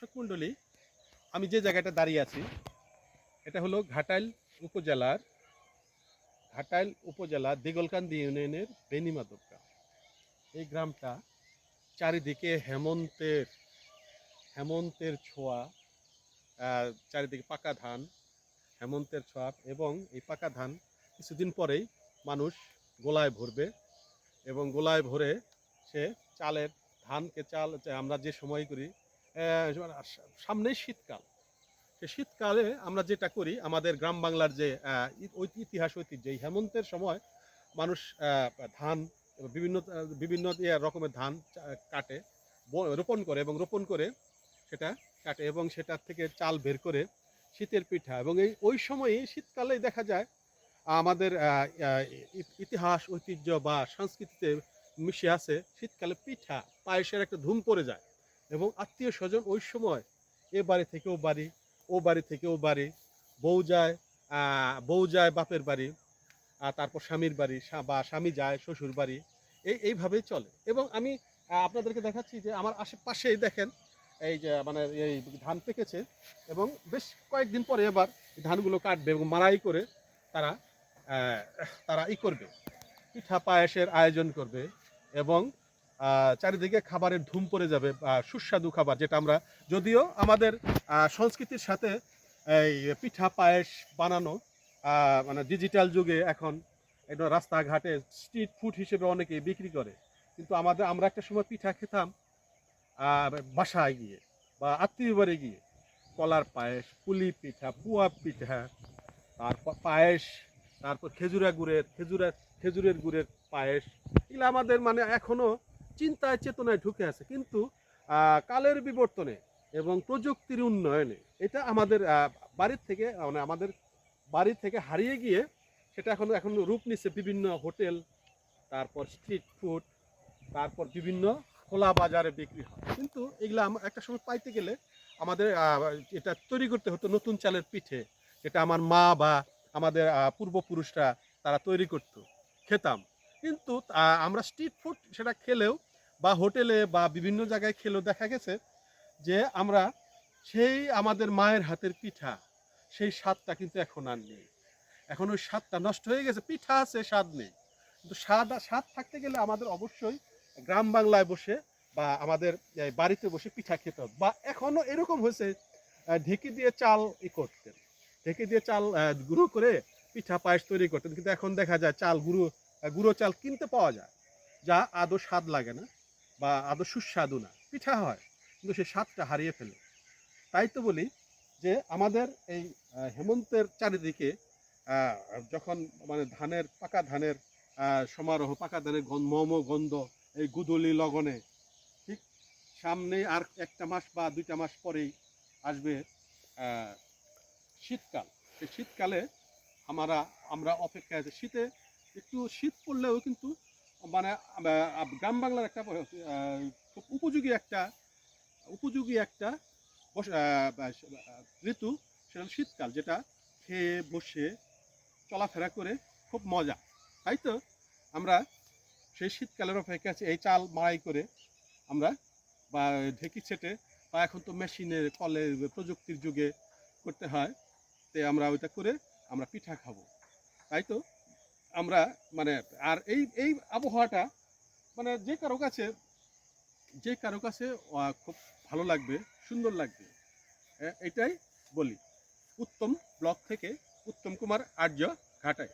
মণ্ডলী, আমি যে জায়গাটা দাঁড়িয়ে আছি, এটা হলো ঘাটাইল উপজেলার, ঘাটাইল উপজেলা দিগলকান্দি ইউনিয়নের বেনিমাদব গ্রাম এই গ্রামটা চারিদিকে হেমন্তের হেমন্তের ছোঁয়া চারিদিকে পাকা ধান, হেমন্তের ছোঁয়া এবং এই পাকা ধান কিছুদিন পরেই মানুষ গোলায় ভরবে এবং গোলায় ভরে সে চালের ধানকে চাল আমরা যে সময় করি সামনেই শীতকাল। সে শীতকালে আমরা যেটা করি, আমাদের গ্রাম বাংলার যে ইতিহাস ঐতিহ্য, এই হেমন্তের সময় মানুষ ধান বিভিন্ন বিভিন্ন ইয়ে রকমের ধান কাটে রোপণ করে এবং রোপণ করে সেটা কাটে এবং সেটার থেকে চাল বের করে শীতের পিঠা এবং এই ওই সময়ই শীতকালেই দেখা যায়, আমাদের ইতিহাস, ঐতিহ্য বা সংস্কৃতিতে মিশে আছে শীতকালে পিঠা, পায়েসের একটা ধুম পড়ে যায়। এবং আত্মীয় স্বজন ওই সময় এ বাড়ি থেকে ও বাড়ি ও বাড়ি থেকে ও বাড়ি, বউ যায় বউ যায় বাপের বাড়ি আর তারপর স্বামীর বাড়ি বা স্বামী যায় শ্বশুর বাড়ি, এই, এইভাবেই চলে। এবং আমি আপনাদেরকে দেখাচ্ছি যে আমার আশেপাশেই দেখেন, এই যে মানে এই ধান পেকেছে এবং বেশ কয়েকদিন পরে এবার ধানগুলো কাটবে এবং মারাই করে তারা তারা ই করবে। পিঠা পায়েসের আয়োজন করবে এবং চারিদিকে খাবারের ধুম পড়ে যাবে সুস্বাদু খাবার, যেটা আমরা যদিও আমাদের সংস্কৃতির সাথে এই পিঠা পায়েস বানানো মানে ডিজিটাল যুগে এখন এটা রাস্তাঘাটে স্ট্রিট ফুড হিসেবে অনেকেই বিক্রি করে। কিন্তু আমাদের, আমরা একটা সময় পিঠা খেতাম বাসায় গিয়ে বা আত্মীয় বাড়ি গিয়ে। কলার পায়েস, পুলি পিঠা, পুয়া পিঠা, তারপর পায়েস, তারপর খেজুরা গুড়ের খেজুরা খেজুরের গুড়ের পায়েস, এগুলো আমাদের মানে এখনও চিন্তায় চেতনায় ঢুকে আছে। কিন্তু কালের বিবর্তনে এবং প্রযুক্তির উন্নয়নে এটা আমাদের বাড়ির থেকে মানে আমাদের বাড়ি থেকে হারিয়ে গিয়ে সেটা এখন এখন রূপ নিচ্ছে বিভিন্ন হোটেল, তারপর স্ট্রিট ফুড, তারপর বিভিন্ন খোলা বাজারে বিক্রি হয়। কিন্তু এগুলো একটা সময় পাইতে গেলে আমাদের এটা তৈরি করতে হতো নতুন চালের পিঠে, যেটা আমার মা বা আমাদের পূর্বপুরুষরা তারা তৈরি করতো, খেতাম। কিন্তু আমরা স্ট্রিট ফুড সেটা খেলেও বা হোটেলে বা বিভিন্ন জায়গায় খেলেও দেখা গেছে যে আমরা সেই আমাদের মায়ের হাতের পিঠা, সেই স্বাদটা কিন্তু এখন আর নেই। এখন ওই স্বাদটা নষ্ট হয়ে গেছে, পিঠা আছে, স্বাদ নেই। কিন্তু স্বাদ স্বাদ থাকতে গেলে আমাদের অবশ্যই গ্রাম বাংলায় বসে বা আমাদের বাড়িতে বসে পিঠা খেতে হবে। বা এখনও এরকম হয়েছে ঢেকি দিয়ে চাল ই করতেন। ঢেকি দিয়ে চাল গুঁড়ো করে পিঠা পায়েস তৈরি করতেন। কিন্তু এখন দেখা যায় চাল গুঁড়ো গুঁড়ো চাল কিনতে পাওয়া যায়, যা আদৌ স্বাদ লাগে না। বা আদৌ সুস্বাদু না। পিঠা হয়, কিন্তু সে স্বাদটা হারিয়ে ফেলে। তাই তো বলি যে আমাদের এই হেমন্তের চারিদিকে যখন মানে ধানের, পাকা ধানের সমারোহ, পাকা ধানের মম গন্ধ, এই গুদলি লগনে, ঠিক সামনে আর একটা মাস বা দুইটা মাস পরেই আসবে শীতকাল। সেই শীতকালে আমরা আমরা অপেক্ষায় আছি। শীতে একটু শীত পড়লেও কিন্তু মানে গ্রাম বাংলার একটা খুব উপযোগী একটা উপযোগী একটা ঋতু সেটা শীতকাল, যেটা খেয়ে, বসে, চলাফেরা করে খুব মজা। তাই তো? আমরা সেই শীতকালের অপেক্ষা আছে, এই চাল মাড়াই করে আমরা বা ঢেকি ছেটে বা এখন তো মেশিনের কলে প্রযুক্তির যুগে করতে হয়, তে আমরা ওইটা করে আমরা পিঠা খাব। তাই তো? আমরা মানে আর এই এই আবহাওয়াটা মানে যে কারও কাছে, যে কারও কাছে খুব ভালো লাগবে, সুন্দর লাগবে। এটাই বলি। উত্তম ব্লক থেকে উত্তম কুমার আর্য ঘাটায়